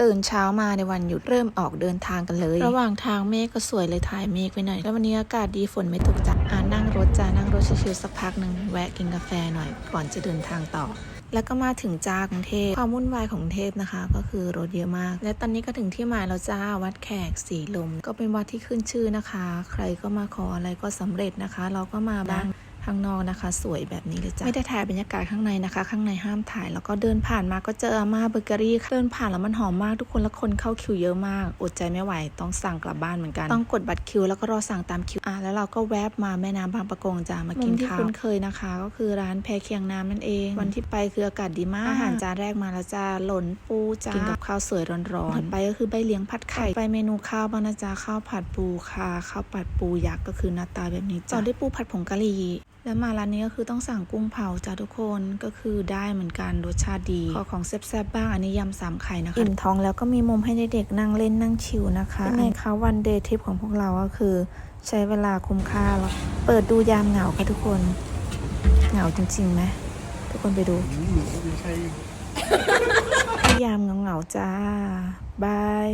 ตื่นเช้ามาในวันหยุดเริ่มออกเดินทางกันเลย ระหว่างทางเมฆก็สวยเลยถ่ายเมฆไว้หน่อย แล้ววันนี้อากาศดีฝนไม่ตกจ้ะอ่านั่งรถจ้านั่งรถชิวๆสักพักหนึ่งแวะกินกาแฟหน่อย ก่อนจะเดินทางต่อแล้วก็มาถึงจ้ากรุงเทพความวุ่นวายของกรุงเทพนะคะ ก็คือรถเยอะมาก และตอนนี้ก็ถึงที่หมายแล้วจ้าวัดแขกสีลม ก็เป็นวัดที่ขึ้นชื่อนะคะ ใครก็มาขออะไรก็สำเร็จนะคะ เราก็มาบ้าง ข้างนอกนะคะ สวยแบบนี้เลยจ้ะไม่ได้ถ่ายบรรยากาศข้างในนะคะ ข้างในห้ามถ่ายแล้วก็เดินผ่านมาก็เจออาม่าเบเกอรี่เดินผ่านแล้วมันหอมมากทุกคนแล้วคนเข้าคิวเยอะมาก อดใจไม่ไหวต้องสั่งกลับบ้านเหมือนกัน ต้องกดบัตรคิวแล้วก็รอสั่งตามคิวอะแล้วเราก็แวบมาแม่น้ำบางประกงจ้ามากินข้าวที่คุ้นเคยนะคะ ก็คือร้านแพเคียงน้ำนั่นเอง วันที่ไปคืออากาศดีมากอาหารจานแรกมาแล้วจ้าหล่นปูจ้ากินกับข้าวสวยร้อนๆถัดไปก็คือใบเลี้ยงผัดไข่ไปเมนูข้าวบ้างนะจ้าข้าวผัดปูค่ะข้าวผัดปูยักษ์ก็คือหน้าตาแบบนี้จ้าต่อด้วยปูผัดผงกะหรี่แล้วมาร้านนี้ก็คือต้องสั่งกุ้งเผาจ้าทุกคนก็คือได้เหมือนกันรสชาติดี ขอของแซ่บๆบ้างอันนี้ยำสามไข่นะคะอิ่มท้องแล้วก็มีมุมให้เด็กๆนั่งเล่นนั่งชิลนะคะเป็นไงคะวันเดย์ทริปของพวกเราก็คือ ใช้เวลาคุ้มค่าแล้วเปิดดูยามเหงาค่ะทุกคน เหงาจริงๆไหมทุกคนไปดูไม่ใช่ยามเหงาๆจ้าบาย